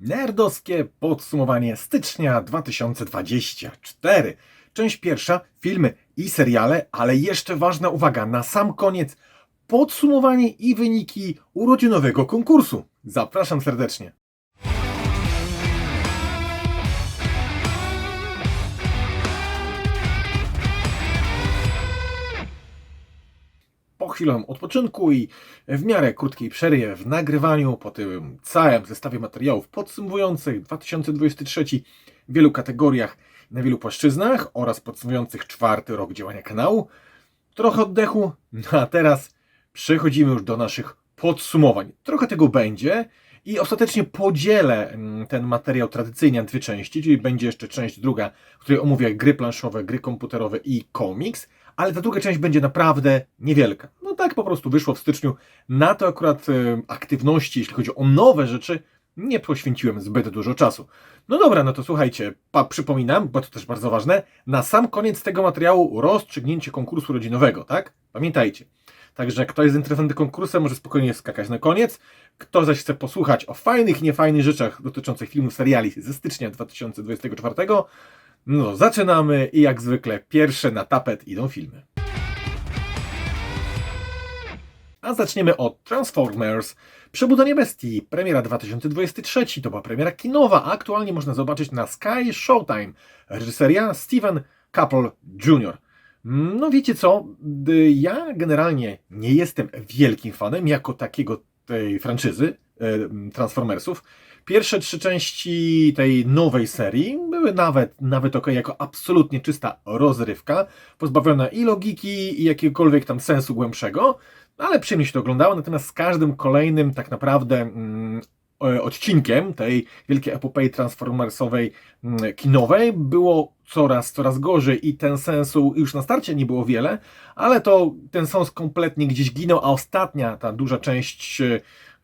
Nerdowskie podsumowanie stycznia 2024. Część pierwsza, filmy i seriale, ale jeszcze ważna uwaga, na sam koniec podsumowanie i wyniki urodzinowego konkursu. Zapraszam serdecznie. Po chwilę odpoczynku i w miarę krótkiej przerwie w nagrywaniu, po tym całym zestawie materiałów podsumowujących 2023 w wielu kategoriach, na wielu płaszczyznach oraz podsumowujących czwarty rok działania kanału, trochę oddechu, no a teraz przechodzimy już do naszych podsumowań. Trochę tego będzie i ostatecznie podzielę mm, ten materiał tradycyjnie na dwie części, czyli będzie jeszcze część druga, w której omówię gry planszowe, gry komputerowe i komiks, ale ta druga część będzie naprawdę niewielka. No tak po prostu wyszło w styczniu. Na to akurat e, aktywności, jeśli chodzi o nowe rzeczy, nie poświęciłem zbyt dużo czasu. No dobra, no to słuchajcie, pa, przypominam, bo to też bardzo ważne, na sam koniec tego materiału rozstrzygnięcie konkursu rodzinowego, tak? Pamiętajcie. Także kto jest zainteresowany konkursem, może spokojnie skakać na koniec. Kto zaś chce posłuchać o fajnych niefajnych rzeczach dotyczących filmów, seriali ze stycznia 2024, no zaczynamy i jak zwykle pierwsze na tapet idą filmy. A zaczniemy od Transformers. Przebudzenie Bestii, premiera 2023, to była premiera kinowa, a aktualnie można zobaczyć na Sky Showtime. Reżyseria Steven Couple Jr. No wiecie co, ja generalnie nie jestem wielkim fanem jako takiego tej franczyzy e, Transformersów. Pierwsze trzy części tej nowej serii były nawet, nawet ok, jako absolutnie czysta rozrywka, pozbawiona i logiki, i jakiegokolwiek tam sensu głębszego, ale przyjemnie się to oglądało, natomiast z każdym kolejnym tak naprawdę mm, e, odcinkiem tej wielkiej epopei transformersowej mm, kinowej było coraz, coraz gorzej i ten sensu już na starcie nie było wiele, ale to ten sens kompletnie gdzieś ginął, a ostatnia, ta duża część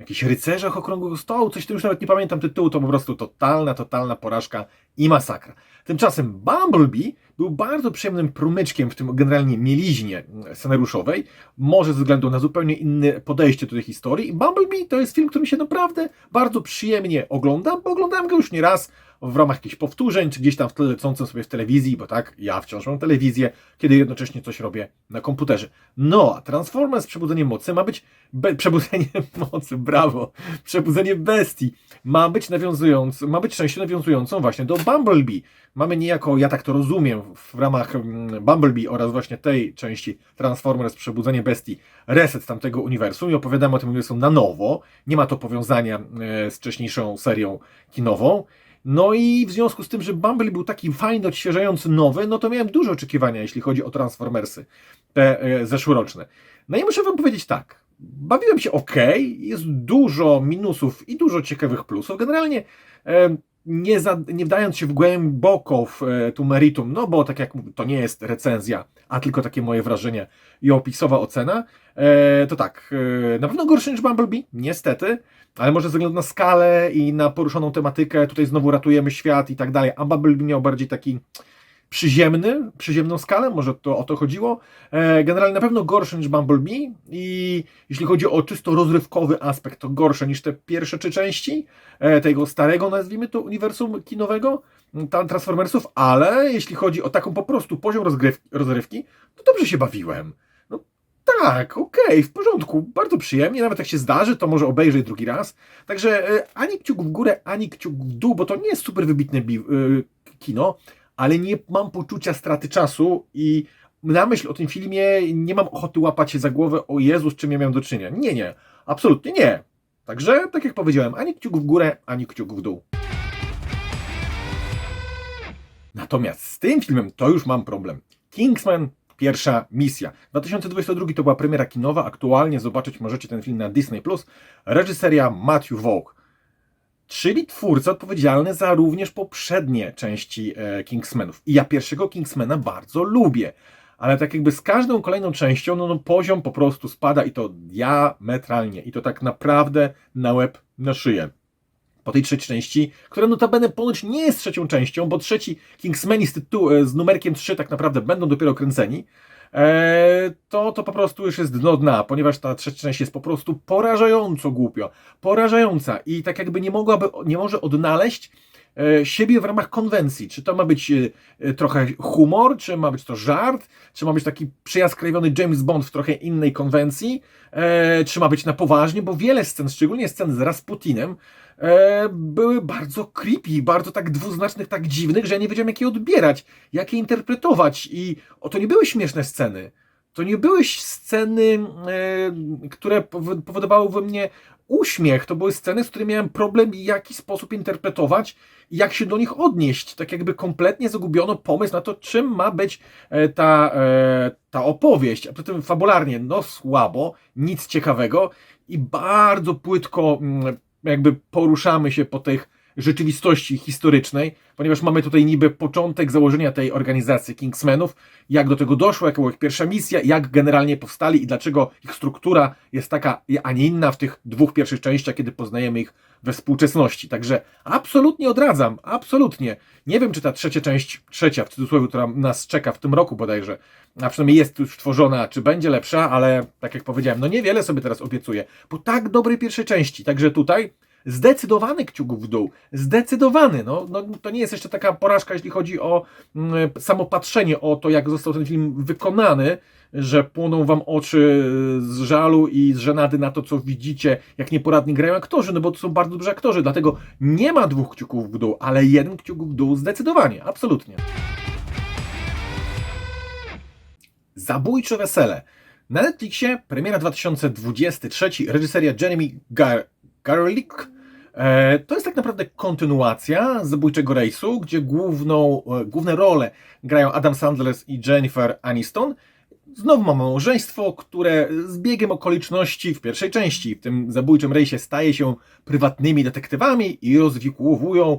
jakichś rycerzach okrągłego stołu, coś tu już nawet nie pamiętam tytułu, to po prostu totalna, totalna porażka i masakra. Tymczasem Bumblebee był bardzo przyjemnym promyczkiem w tym generalnie mieliźnie scenariuszowej, może ze względu na zupełnie inne podejście do tej historii. I Bumblebee to jest film, który mi się naprawdę bardzo przyjemnie ogląda, bo oglądałem go już nie raz w ramach jakichś powtórzeń, czy gdzieś tam w tle lecącym sobie w telewizji, bo tak, ja wciąż mam telewizję, kiedy jednocześnie coś robię na komputerze. No, a Transformers Przebudzenie Mocy ma być be- Przebudzenie Mocy, brawo, Przebudzenie Bestii ma być nawiązując, ma być częścią nawiązującą właśnie do Bumblebee. Mamy niejako, ja tak to rozumiem, w ramach mm, Bumblebee oraz właśnie tej części Transformers Przebudzenie Bestii reset tamtego uniwersum i opowiadamy o tym uniwersum na nowo. Nie ma to powiązania e, z wcześniejszą serią kinową. No i w związku z tym, że Bumblebee był taki fajny, odświeżający, nowy, no to miałem duże oczekiwania, jeśli chodzi o Transformersy, te e, zeszłoroczne. No i muszę wam powiedzieć tak, bawiłem się ok, jest dużo minusów i dużo ciekawych plusów. Generalnie e, nie, za, nie wdając się w głęboko w e, tu meritum, no bo tak jak mówię, to nie jest recenzja, a tylko takie moje wrażenie i opisowa ocena, e, to tak, e, na pewno gorszy niż Bumblebee, niestety, ale może ze względu na skalę i na poruszoną tematykę, tutaj znowu ratujemy świat i tak dalej, a Bumblebee miał bardziej taki przyziemny, przyziemną skalę, może to o to chodziło. E, generalnie na pewno gorsze niż Bumblebee i jeśli chodzi o czysto rozrywkowy aspekt, to gorsze niż te pierwsze trzy części e, tego starego, nazwijmy to, uniwersum kinowego, tam Transformersów, ale jeśli chodzi o taką po prostu poziom rozrywki to dobrze się bawiłem. No tak, okej, w porządku, bardzo przyjemnie, nawet jak się zdarzy, to może obejrzeć drugi raz. Także e, ani kciuk w górę, ani kciuk w dół, bo to nie jest super wybitne bi- kino, ale nie mam poczucia straty czasu i na myśl o tym filmie nie mam ochoty łapać się za głowę, o Jezus, czym ja miałem do czynienia. Nie, nie, absolutnie nie. Także, tak jak powiedziałem, ani kciuk w górę, ani kciuk w dół. Natomiast z tym filmem to już mam problem. Kingsman pierwsza misja. 2022 to była premiera kinowa, aktualnie zobaczyć możecie ten film na Disney+. Reżyseria Matthew Vaughn czyli twórca odpowiedzialny za również poprzednie części e, Kingsmanów. I ja pierwszego Kingsmana bardzo lubię, ale tak jakby z każdą kolejną częścią, no, no poziom po prostu spada i to diametralnie. I to tak naprawdę na łeb, na szyję. Po tej trzeciej części, która notabene ponoć nie jest trzecią częścią, bo trzeci Kingsmani z, tytułu, z numerkiem 3 tak naprawdę będą dopiero kręceni, e, to, to po prostu już jest dno dna, ponieważ ta trzecia część jest po prostu porażająco głupio, porażająca i tak jakby nie mogłaby, nie może odnaleźć e, siebie w ramach konwencji. Czy to ma być e, e, trochę humor, czy ma być to żart, czy ma być taki przyjaskrawiony James Bond w trochę innej konwencji, e, czy ma być na poważnie, bo wiele scen, szczególnie scen z Rasputinem, e, były bardzo creepy, bardzo tak dwuznacznych, tak dziwnych, że ja nie wiedziałem jak je odbierać, jak je interpretować i o, to nie były śmieszne sceny. To nie były sceny, e, które powo- powodowały we mnie uśmiech. To były sceny, z którymi miałem problem, jaki sposób interpretować i jak się do nich odnieść. Tak jakby kompletnie zagubiono pomysł na to, czym ma być e, ta, e, ta opowieść. A poza tym fabularnie, no słabo, nic ciekawego i bardzo płytko mm, jakby poruszamy się po tych rzeczywistości historycznej, ponieważ mamy tutaj niby początek założenia tej organizacji Kingsmenów, jak do tego doszło, jaka była ich pierwsza misja, jak generalnie powstali i dlaczego ich struktura jest taka, a nie inna w tych dwóch pierwszych częściach, kiedy poznajemy ich we współczesności. Także absolutnie odradzam, absolutnie. Nie wiem, czy ta trzecia część, trzecia w cudzysłowie, która nas czeka w tym roku bodajże, a przynajmniej jest już tworzona, czy będzie lepsza, ale tak jak powiedziałem, no niewiele sobie teraz obiecuję, po tak dobrej pierwszej części. Także tutaj zdecydowany kciuk w dół, zdecydowany. No, no, to nie jest jeszcze taka porażka, jeśli chodzi o mm, samo patrzenie, o to, jak został ten film wykonany, że płoną wam oczy z żalu i z żenady na to, co widzicie, jak nieporadni grają aktorzy, no bo to są bardzo dobrzy aktorzy, dlatego nie ma dwóch kciuków w dół, ale jeden kciuk w dół zdecydowanie, absolutnie. Zabójcze wesele. Na Netflixie premiera 2023, reżyseria Jeremy Gar Garlick. E, to jest tak naprawdę kontynuacja Zabójczego Rejsu, gdzie główną, e, główne role grają Adam Sandler i Jennifer Aniston. Znowu mamy małżeństwo, które z biegiem okoliczności w pierwszej części, w tym zabójczym rejsie, staje się prywatnymi detektywami i rozwikłowują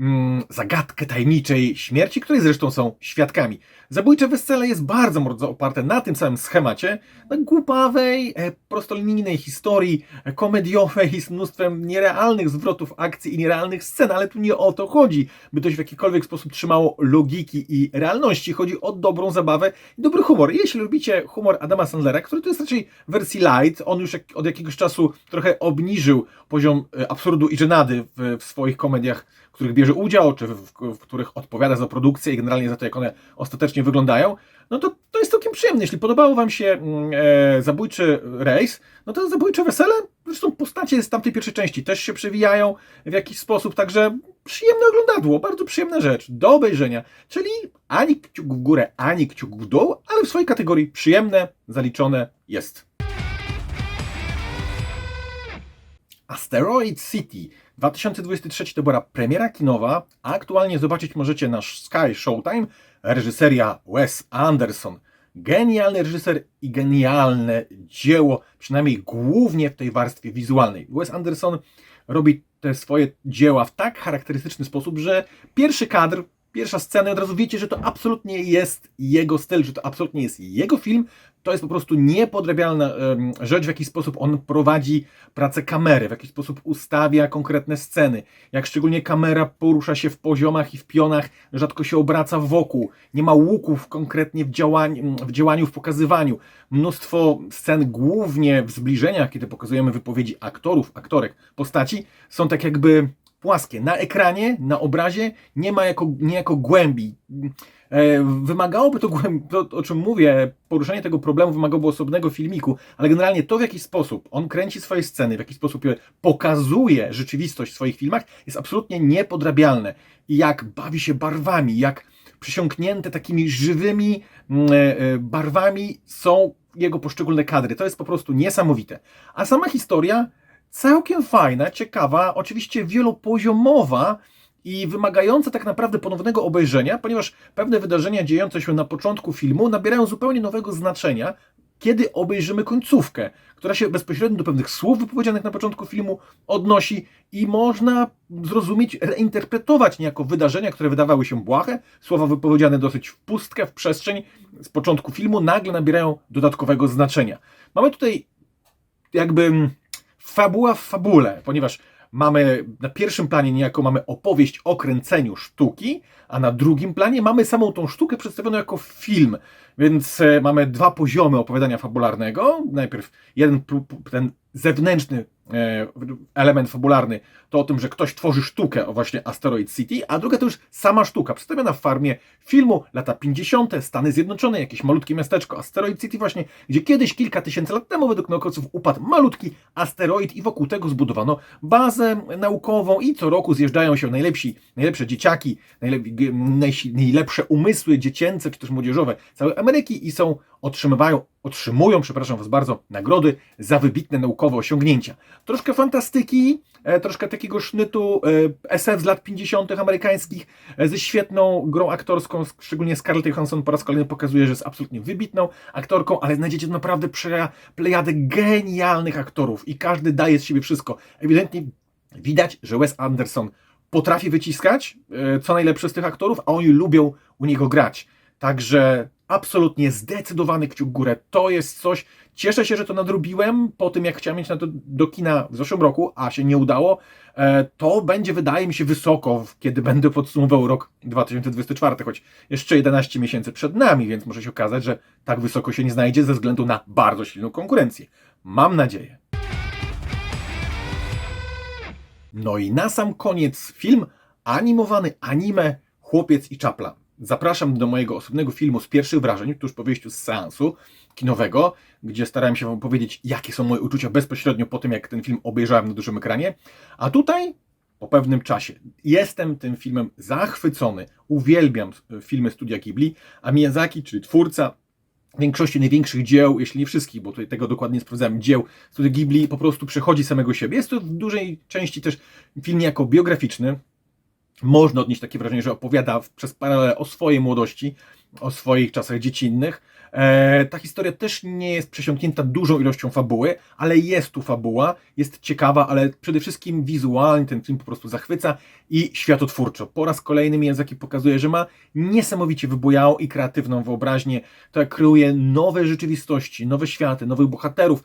mm, zagadkę tajemniczej śmierci, której zresztą są świadkami. Zabójcze wesele jest bardzo mocno oparte na tym samym schemacie, na głupawej, e, prostolinijnej historii, e, komediowej z mnóstwem nierealnych zwrotów akcji i nierealnych scen, ale tu nie o to chodzi, by to się w jakikolwiek sposób trzymało logiki i realności. Chodzi o dobrą zabawę i dobry humor. Jeśli lubicie humor Adama Sandlera, który to jest raczej wersji light, on już od jakiegoś czasu trochę obniżył poziom e, absurdu i żenady w, w swoich komediach, w których bierze udział, czy w, w, w których odpowiada za produkcję i generalnie za to, jak one ostatecznie wyglądają, no to to jest całkiem przyjemne. Jeśli podobało Wam się mm, e, Zabójczy Rejs, no to Zabójcze Wesele, zresztą postacie z tamtej pierwszej części też się przewijają w jakiś sposób, także przyjemne oglądadło, bardzo przyjemna rzecz, do obejrzenia, czyli ani kciuk w górę, ani kciuk w dół, ale w swojej kategorii przyjemne, zaliczone jest. Asteroid City 2023 to była premiera kinowa, a aktualnie zobaczyć możecie na Sky Showtime reżyseria Wes Anderson. Genialny reżyser i genialne dzieło, przynajmniej głównie w tej warstwie wizualnej. Wes Anderson robi te swoje dzieła w tak charakterystyczny sposób, że pierwszy kadr, pierwsza scena, od razu wiecie, że to absolutnie jest jego styl, że to absolutnie jest jego film. To jest po prostu niepodrabialna rzecz, w jaki sposób on prowadzi pracę kamery, w jaki sposób ustawia konkretne sceny, jak szczególnie kamera porusza się w poziomach i w pionach, rzadko się obraca wokół, nie ma łuków konkretnie w działaniu, w, działaniu, w pokazywaniu. Mnóstwo scen, głównie w zbliżeniach, kiedy pokazujemy wypowiedzi aktorów, aktorek, postaci, są tak jakby płaskie. Na ekranie, na obrazie nie ma jako, niejako głębi. E, Wymagałoby to, to, o czym mówię, poruszenie tego problemu wymagałoby osobnego filmiku, ale generalnie to, w jaki sposób on kręci swoje sceny, w jaki sposób je pokazuje rzeczywistość w swoich filmach, jest absolutnie niepodrabialne. Jak bawi się barwami, jak przysiągnięte takimi żywymi mm, e, e, barwami są jego poszczególne kadry. To jest po prostu niesamowite. A sama historia całkiem fajna, ciekawa, oczywiście wielopoziomowa i wymagająca tak naprawdę ponownego obejrzenia, ponieważ pewne wydarzenia dziejące się na początku filmu nabierają zupełnie nowego znaczenia, kiedy obejrzymy końcówkę, która się bezpośrednio do pewnych słów wypowiedzianych na początku filmu odnosi i można zrozumieć, reinterpretować niejako wydarzenia, które wydawały się błahe, słowa wypowiedziane dosyć w pustkę, w przestrzeń z początku filmu, nagle nabierają dodatkowego znaczenia. Mamy tutaj jakby fabuła w fabule, ponieważ mamy na pierwszym planie niejako mamy opowieść o kręceniu sztuki, a na drugim planie mamy samą tą sztukę przedstawioną jako film. Więc e, mamy dwa poziomy opowiadania fabularnego. Najpierw jeden ten zewnętrzny e, element fabularny to o tym, że ktoś tworzy sztukę o właśnie Asteroid City, a druga to już sama sztuka, przedstawiona w formie filmu lata 50., Stany Zjednoczone, jakieś malutkie miasteczko Asteroid City właśnie, gdzie kiedyś kilka tysięcy lat temu według naukowców upadł malutki asteroid i wokół tego zbudowano bazę naukową i co roku zjeżdżają się najlepsi, najlepsze dzieciaki, najlepsze umysły dziecięce czy też młodzieżowe całej Ameryki i są otrzymywają, otrzymują, przepraszam Was bardzo, nagrody za wybitne naukowe osiągnięcia. Troszkę fantastyki, e, troszkę takiego sznytu e, SF z lat 50. amerykańskich e, ze świetną grą aktorską, szczególnie Scarlett Johansson po raz kolejny pokazuje, że jest absolutnie wybitną aktorką, ale znajdziecie naprawdę plejadę genialnych aktorów i każdy daje z siebie wszystko. Ewidentnie widać, że Wes Anderson potrafi wyciskać co najlepsze z tych aktorów, a oni lubią u niego grać. Także absolutnie zdecydowany kciuk górę. To jest coś. Cieszę się, że to nadrobiłem po tym, jak chciałem mieć na to do kina w zeszłym roku, a się nie udało. E, to będzie, wydaje mi się, wysoko, kiedy będę podsumował rok 2024, choć jeszcze 11 miesięcy przed nami, więc może się okazać, że tak wysoko się nie znajdzie ze względu na bardzo silną konkurencję. Mam nadzieję. No i na sam koniec film animowany anime Chłopiec i Czapla. Zapraszam do mojego osobnego filmu z pierwszych wrażeń, tuż po wyjściu z seansu kinowego, gdzie starałem się Wam powiedzieć, jakie są moje uczucia bezpośrednio po tym, jak ten film obejrzałem na dużym ekranie. A tutaj, po pewnym czasie, jestem tym filmem zachwycony. Uwielbiam filmy studia Ghibli, a Miyazaki, czyli twórca większości największych dzieł, jeśli nie wszystkich, bo tutaj tego dokładnie nie sprawdzałem, dzieł studia Ghibli po prostu przechodzi samego siebie. Jest to w dużej części też film jako biograficzny, można odnieść takie wrażenie, że opowiada przez paralel o swojej młodości, o swoich czasach dziecinnych. E, ta historia też nie jest przesiąknięta dużą ilością fabuły, ale jest tu fabuła, jest ciekawa, ale przede wszystkim wizualnie ten film po prostu zachwyca i światotwórczo. Po raz kolejny Miyazaki pokazuje, że ma niesamowicie wybujałą i kreatywną wyobraźnię, która kreuje nowe rzeczywistości, nowe światy, nowych bohaterów,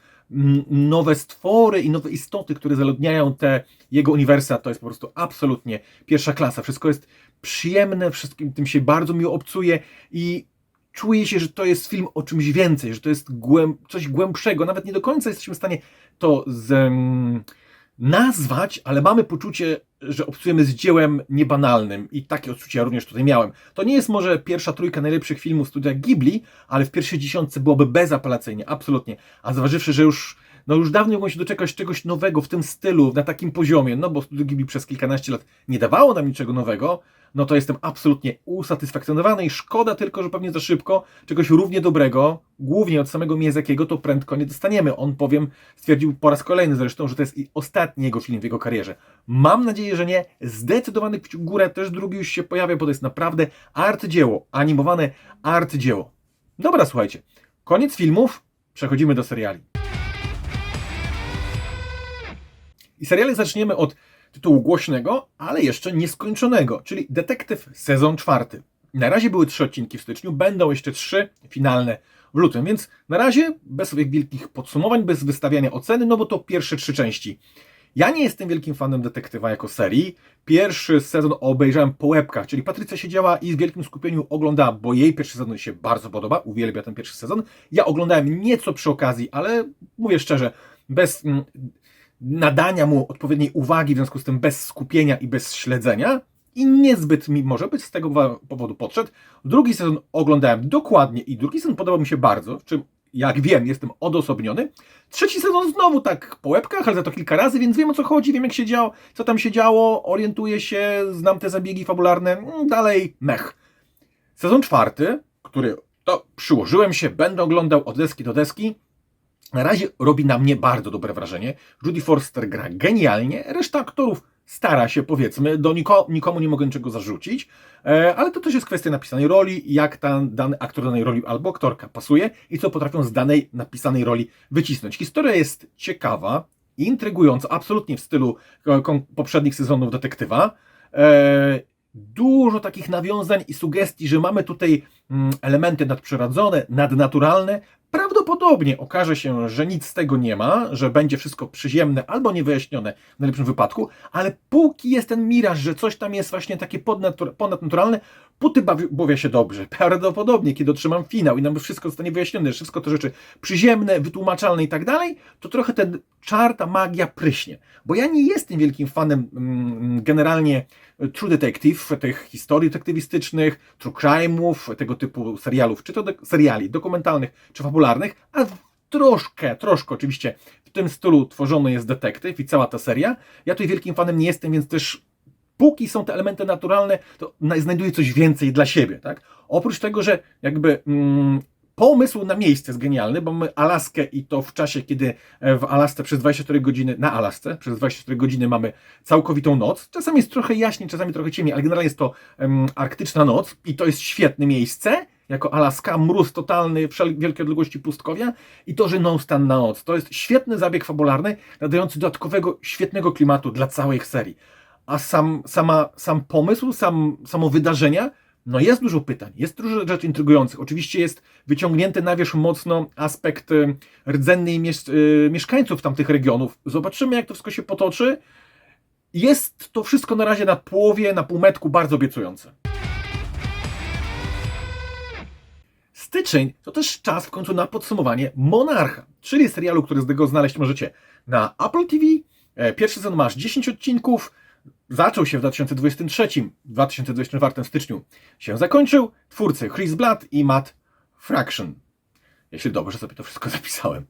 nowe stwory i nowe istoty, które zaludniają te jego uniwersa, to jest po prostu absolutnie pierwsza klasa. Wszystko jest przyjemne, wszystkim tym się bardzo miło obcuje i czuje się, że to jest film o czymś więcej, że to jest głęb coś głębszego. Nawet nie do końca jesteśmy w stanie to z, nazwać, ale mamy poczucie, że obcujemy z dziełem niebanalnym i takie odczucia ja również tutaj miałem. To nie jest może pierwsza trójka najlepszych filmów studia Ghibli, ale w pierwszej dziesiątce byłoby bezapelacyjnie, absolutnie. A zważywszy, że już no już dawno mogłem się doczekać czegoś nowego w tym stylu, na takim poziomie, no bo Studio Ghibli przez kilkanaście lat nie dawało nam niczego nowego, no to jestem absolutnie usatysfakcjonowany i szkoda tylko, że pewnie za szybko czegoś równie dobrego, głównie od samego Miyazakiego, to prędko nie dostaniemy. On, powiem, stwierdził po raz kolejny zresztą, że to jest ostatni jego film w jego karierze. Mam nadzieję, że nie. Zdecydowany kciuk górę, też drugi już się pojawia, bo to jest naprawdę arcydzieło, animowane arcydzieło. Dobra, słuchajcie, koniec filmów, przechodzimy do seriali. I seriale zaczniemy od tytułu głośnego, ale jeszcze nieskończonego, czyli Detektyw sezon czwarty. Na razie były trzy odcinki w styczniu, będą jeszcze trzy finalne w lutym, więc na razie bez wielkich podsumowań, bez wystawiania oceny, no bo to pierwsze trzy części. Ja nie jestem wielkim fanem detektywa jako serii. Pierwszy sezon obejrzałem po łebkach, czyli Patrycja siedziała i z wielkim skupieniem oglądała, bo jej pierwszy sezon się bardzo podoba, uwielbia ten pierwszy sezon. Ja oglądałem nieco przy okazji, ale mówię szczerze, bez mm, nadania mu odpowiedniej uwagi, w związku z tym bez skupienia i bez śledzenia. I niezbyt mi może być z tego powodu podszedł. Drugi sezon oglądałem dokładnie i drugi sezon podobał mi się bardzo, w czym jak wiem, jestem odosobniony. Trzeci sezon znowu tak po łebkach, ale za to kilka razy, więc wiem o co chodzi, wiem jak się działo, co tam się działo, orientuję się, znam te zabiegi fabularne, mm, dalej mech. Sezon czwarty, który to przyłożyłem się, będę oglądał od deski do deski, na razie robi na mnie bardzo dobre wrażenie. Judy Forster gra genialnie, reszta aktorów stara się, powiedzmy, do niko, nikomu nie mogę niczego zarzucić, e, ale to też jest kwestia napisanej roli, jak ten dany aktor danej roli albo aktorka pasuje i co potrafią z danej napisanej roli wycisnąć. Historia jest ciekawa, intrygująca, absolutnie w stylu e, poprzednich sezonów detektywa. E, dużo takich nawiązań i sugestii, że mamy tutaj mm, elementy nadprzyrodzone, nadnaturalne, prawdopodobnie okaże się, że nic z tego nie ma, że będzie wszystko przyziemne albo niewyjaśnione w najlepszym wypadku, ale póki jest ten miraż, że coś tam jest właśnie takie ponadnaturalne, póty bawię się dobrze. Prawdopodobnie, kiedy otrzymam finał i nam wszystko zostanie wyjaśnione, wszystko to rzeczy przyziemne, wytłumaczalne i tak dalej, to trochę ten czar, ta magia pryśnie. Bo ja nie jestem wielkim fanem mm, generalnie True Detective, tych historii detektywistycznych, true crime'ów, tego typu serialów, czy to seriali dokumentalnych, czy fabularnych, a troszkę, troszkę oczywiście w tym stylu tworzony jest detektyw i cała ta seria. Ja tutaj wielkim fanem nie jestem, więc też póki są te elementy naturalne, to znajduję coś więcej dla siebie, tak? Oprócz tego, że jakby mm, pomysł na miejsce jest genialny, bo mamy Alaskę i to w czasie, kiedy e, w Alasce przez 24 godziny, na Alasce przez 24 godziny mamy całkowitą noc. Czasami jest trochę jaśniej, czasami trochę ciemniej, ale generalnie jest to um, arktyczna noc i to jest świetne miejsce jako Alaska, mróz totalny, wielkie odległości pustkowia i to, że non-stan na noc. To jest świetny zabieg fabularny, nadający dodatkowego, świetnego klimatu dla całej serii. A sam, sama, sam pomysł, sam, samo wydarzenia no jest dużo pytań, jest dużo rzeczy intrygujących. Oczywiście jest wyciągnięty na wierzch mocno aspekt y, rdzenny y, mieszkańców tamtych regionów. Zobaczymy, jak to wszystko się potoczy. Jest to wszystko na razie na połowie, na półmetku bardzo obiecujące. Styczeń to też czas w końcu na podsumowanie Monarcha, czyli serialu, który z tego znaleźć możecie na Apple TV. E, pierwszy sezon masz 10 odcinków, zaczął się w 2023, w 2024 styczniu się zakończył. Twórcy Chris Blatt i Matt Fraction. Jeśli dobrze sobie to wszystko zapisałem.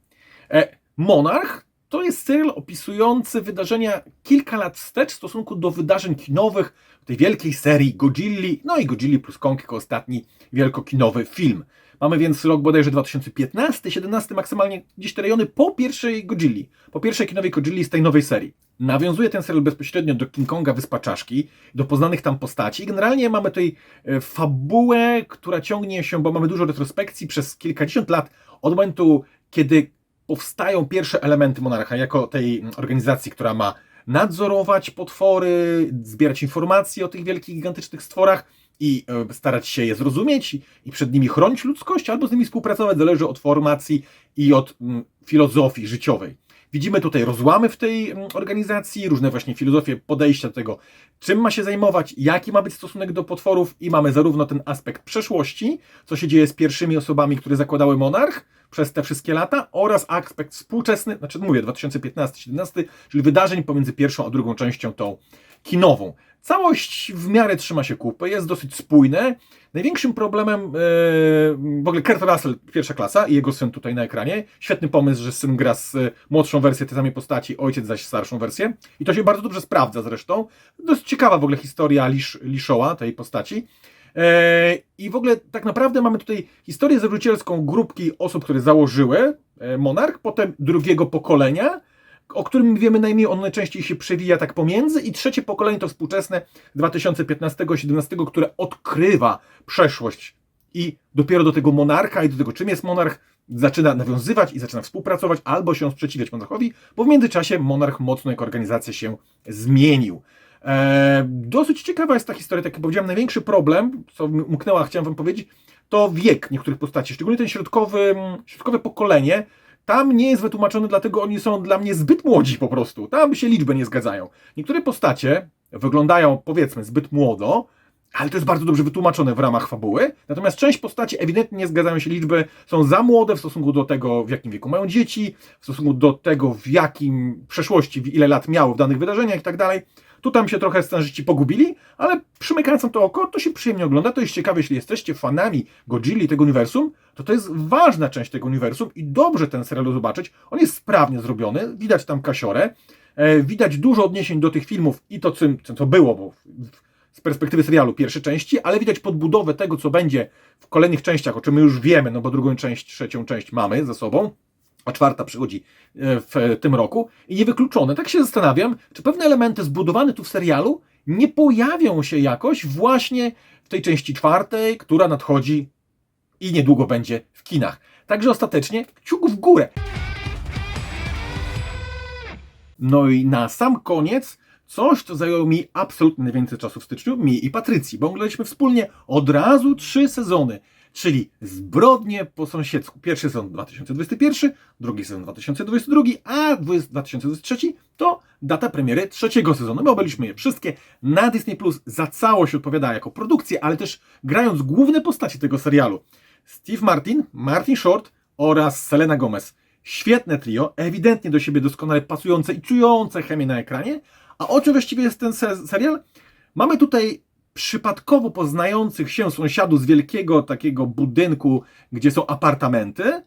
E, Monarch to jest serial opisujący wydarzenia kilka lat wstecz w stosunku do wydarzeń kinowych tej wielkiej serii Godzilli, no i Godzilli plus Kong jako ostatni wielkokinowy film. Mamy więc rok bodajże 2015, 17 maksymalnie gdzieś te rejony po pierwszej Godzilli, po pierwszej kinowej Godzilli z tej nowej serii. Nawiązuje ten serial bezpośrednio do King Konga Wyspa Czaszki, do poznanych tam postaci. Generalnie mamy tutaj e, fabułę, która ciągnie się, bo mamy dużo retrospekcji przez kilkadziesiąt lat od momentu, kiedy powstają pierwsze elementy Monarcha jako tej organizacji, która ma nadzorować potwory, zbierać informacje o tych wielkich, gigantycznych stworach i e, starać się je zrozumieć i przed nimi chronić ludzkość, albo z nimi współpracować, zależy od formacji i od mm, filozofii życiowej. Widzimy tutaj rozłamy w tej mm, organizacji, różne właśnie filozofie podejścia do tego, czym ma się zajmować, jaki ma być stosunek do potworów i mamy zarówno ten aspekt przeszłości, co się dzieje z pierwszymi osobami, które zakładały Monarch przez te wszystkie lata oraz aspekt współczesny, znaczy mówię 2015-17, czyli wydarzeń pomiędzy pierwszą a drugą częścią tą kinową. Całość w miarę trzyma się kupy, jest dosyć spójne. Największym problemem, yy, w ogóle Kurt Russell, pierwsza klasa i jego syn tutaj na ekranie. Świetny pomysł, że syn gra z e, młodszą wersję tej samej postaci, ojciec zaś starszą wersję. I to się bardzo dobrze sprawdza zresztą. Dość ciekawa w ogóle historia Lish, Lishoła, tej postaci. E, I w ogóle tak naprawdę mamy tutaj historię zawrócielską grupki osób, które założyły Monarch, potem drugiego pokolenia, o którym wiemy najmniej, on najczęściej się przewija tak pomiędzy i trzecie pokolenie to współczesne 2015-17, które odkrywa przeszłość i dopiero do tego monarcha i do tego czym jest monarch zaczyna nawiązywać i zaczyna współpracować albo się sprzeciwiać monarchowi, bo w międzyczasie monarch mocno jako organizacja się zmienił. Eee, dosyć ciekawa jest ta historia, tak jak powiedziałem, największy problem, co umknęła, chciałem wam powiedzieć, to wiek niektórych postaci, szczególnie ten środkowy, środkowe pokolenie, tam nie jest wytłumaczony, dlatego oni są dla mnie zbyt młodzi po prostu. Tam się liczby nie zgadzają. Niektóre postacie wyglądają, powiedzmy, zbyt młodo, ale to jest bardzo dobrze wytłumaczone w ramach fabuły. Natomiast część postaci ewidentnie nie zgadzają się liczby, są za młode w stosunku do tego, w jakim wieku mają dzieci, w stosunku do tego, w jakim przeszłości, ile lat miało w danych wydarzeniach i tak dalej. Tu tam się trochę scenarzyści pogubili, ale przymykając to oko, to się przyjemnie ogląda. To jest ciekawe, jeśli jesteście fanami Godzilli tego uniwersum, to to jest ważna część tego uniwersum i dobrze ten serial zobaczyć. On jest sprawnie zrobiony, widać tam kasiorę, e, widać dużo odniesień do tych filmów i to, co było, bo z perspektywy serialu pierwsze części, ale widać podbudowę tego, co będzie w kolejnych częściach, o czym my już wiemy, no bo drugą część, trzecią część mamy za sobą a czwarta przychodzi e, w tym roku i niewykluczone. Tak się zastanawiam, czy pewne elementy zbudowane tu w serialu nie pojawią się jakoś właśnie w tej części czwartej, która nadchodzi i niedługo będzie w kinach. Także ostatecznie kciuk w górę. No i na sam koniec coś, co zajęło mi absolutnie najwięcej czasu w styczniu, mi i Patrycji, bo oglądaliśmy wspólnie od razu trzy sezony czyli Zbrodnie po sąsiedzku. Pierwszy sezon 2021, drugi sezon 2022, a 2023 to data premiery trzeciego sezonu. My obejrzeliśmy je wszystkie na Disney Plus. Za całość odpowiada jako produkcję, ale też grając główne postacie tego serialu. Steve Martin, Martin Short oraz Selena Gomez. Świetne trio, ewidentnie do siebie doskonale pasujące i czujące chemię na ekranie. A o czym właściwie jest ten se- serial? Mamy tutaj przypadkowo poznających się sąsiadów z wielkiego takiego budynku, gdzie są apartamenty e,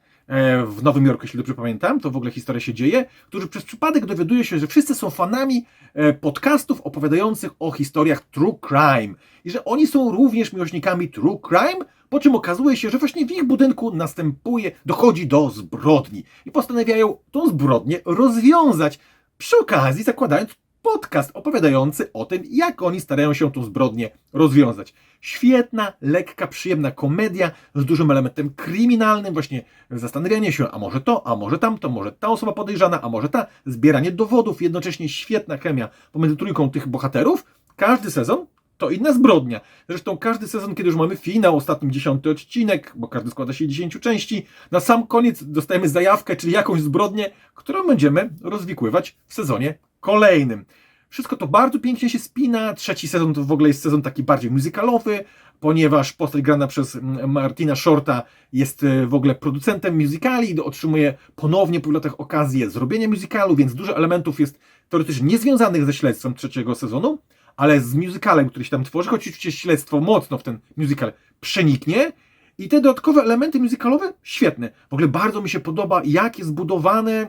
w Nowym Jorku, jeśli dobrze pamiętam, to w ogóle historia się dzieje, którzy przez przypadek dowiadują się, że wszyscy są fanami e, podcastów opowiadających o historiach true crime i że oni są również miłośnikami true crime, po czym okazuje się, że właśnie w ich budynku następuje, dochodzi do zbrodni i postanawiają tą zbrodnię rozwiązać, przy okazji zakładając podcast opowiadający o tym, jak oni starają się tą zbrodnię rozwiązać. Świetna, lekka, przyjemna komedia z dużym elementem kryminalnym, właśnie zastanawianie się, a może to, a może tamto, może ta osoba podejrzana, a może ta, zbieranie dowodów, jednocześnie świetna chemia pomiędzy trójką tych bohaterów. Każdy sezon to inna zbrodnia. Zresztą każdy sezon, kiedy już mamy finał, ostatni dziesiąty odcinek, bo każdy składa się z 10 części, na sam koniec dostajemy zajawkę, czyli jakąś zbrodnię, którą będziemy rozwikływać w sezonie kolejnym. Wszystko to bardzo pięknie się spina. Trzeci sezon to w ogóle jest sezon taki bardziej muzykalowy, ponieważ postać grana przez mm, Martina Shorta jest e, w ogóle producentem musicali i otrzymuje ponownie po latach okazję zrobienia musicalu, więc dużo elementów jest teoretycznie niezwiązanych ze śledztwem trzeciego sezonu, ale z musicalem, który się tam tworzy, choć oczywiście śledztwo mocno w ten musical przeniknie. I te dodatkowe elementy musicalowe świetne. W ogóle bardzo mi się podoba, jak jest zbudowany,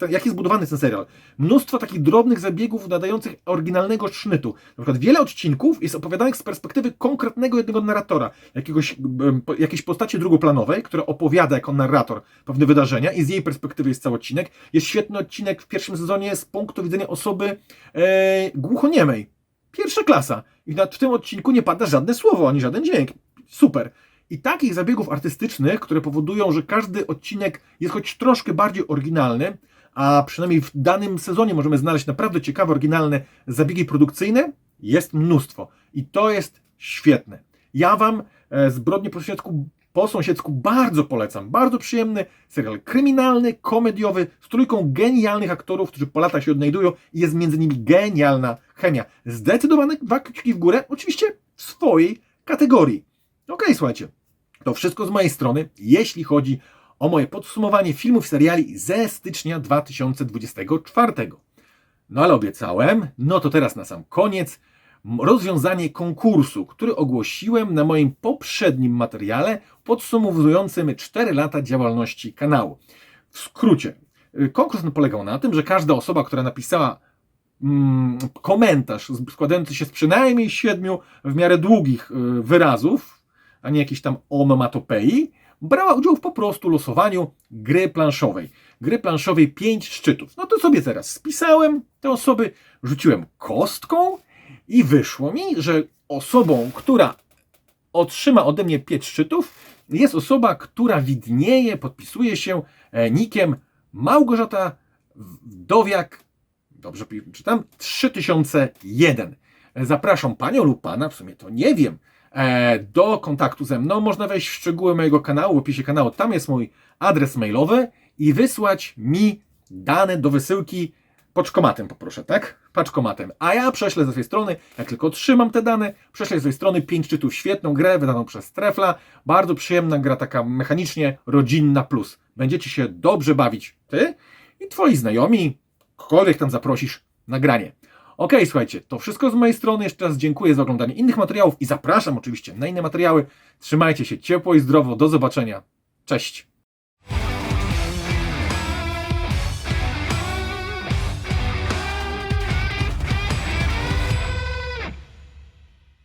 e, jak jest budowany ten serial. Mnóstwo takich drobnych zabiegów nadających oryginalnego sznytu. Na przykład wiele odcinków jest opowiadanych z perspektywy konkretnego jednego narratora, jakiegoś, jakiejś postaci drugoplanowej, która opowiada jako narrator pewne wydarzenia i z jej perspektywy jest cały odcinek. Jest świetny odcinek w pierwszym sezonie z punktu widzenia osoby e, głuchoniemej. Pierwsza klasa. I w tym odcinku nie pada żadne słowo, ani żaden dźwięk. Super. I takich zabiegów artystycznych, które powodują, że każdy odcinek jest choć troszkę bardziej oryginalny, a przynajmniej w danym sezonie możemy znaleźć naprawdę ciekawe, oryginalne zabiegi produkcyjne, jest mnóstwo. I to jest świetne. Ja Wam e, Zbrodnie po sąsiedzku, po sąsiedzku bardzo polecam. Bardzo przyjemny serial kryminalny, komediowy, z trójką genialnych aktorów, którzy po latach się odnajdują i jest między nimi genialna chemia. Zdecydowane dwa kciuki w górę, oczywiście w swojej kategorii. Okej, słuchajcie, to wszystko z mojej strony, jeśli chodzi o moje podsumowanie filmów i seriali ze stycznia 2024. No ale obiecałem, no to teraz na sam koniec rozwiązanie konkursu, który ogłosiłem na moim poprzednim materiale podsumowującym 4 lata działalności kanału. W skrócie, y, konkurs polegał na tym, że każda osoba, która napisała mm, komentarz składający się z przynajmniej siedmiu w miarę długich y, wyrazów, a nie jakiejś tam onomatopei, brała udział w po prostu losowaniu gry planszowej. Gry planszowej 5 szczytów. No to sobie teraz spisałem te osoby, rzuciłem kostką i wyszło mi, że osobą, która otrzyma ode mnie 5 szczytów, jest osoba, która widnieje, podpisuje się e, nikiem Małgorzata Wdowiak, dobrze czytam, 3001. Zapraszam panią lub pana, w sumie to nie wiem, e, do kontaktu ze mną. Można wejść w szczegóły mojego kanału, w opisie kanału, tam jest mój adres mailowy i wysłać mi dane do wysyłki poczkomatem poproszę, tak? Paczkomatem. A ja prześlę ze swojej strony, jak tylko otrzymam te dane, prześlę ze swojej strony 5 szczytów świetną grę wydaną przez Trefla. Bardzo przyjemna gra, taka mechanicznie rodzinna plus. Będziecie się dobrze bawić, ty i twoi znajomi, kogokolwiek tam zaprosisz na granie. Okej, słuchajcie, to wszystko z mojej strony. Jeszcze raz dziękuję za oglądanie innych materiałów i zapraszam oczywiście na inne materiały. Trzymajcie się ciepło i zdrowo. Do zobaczenia. Cześć.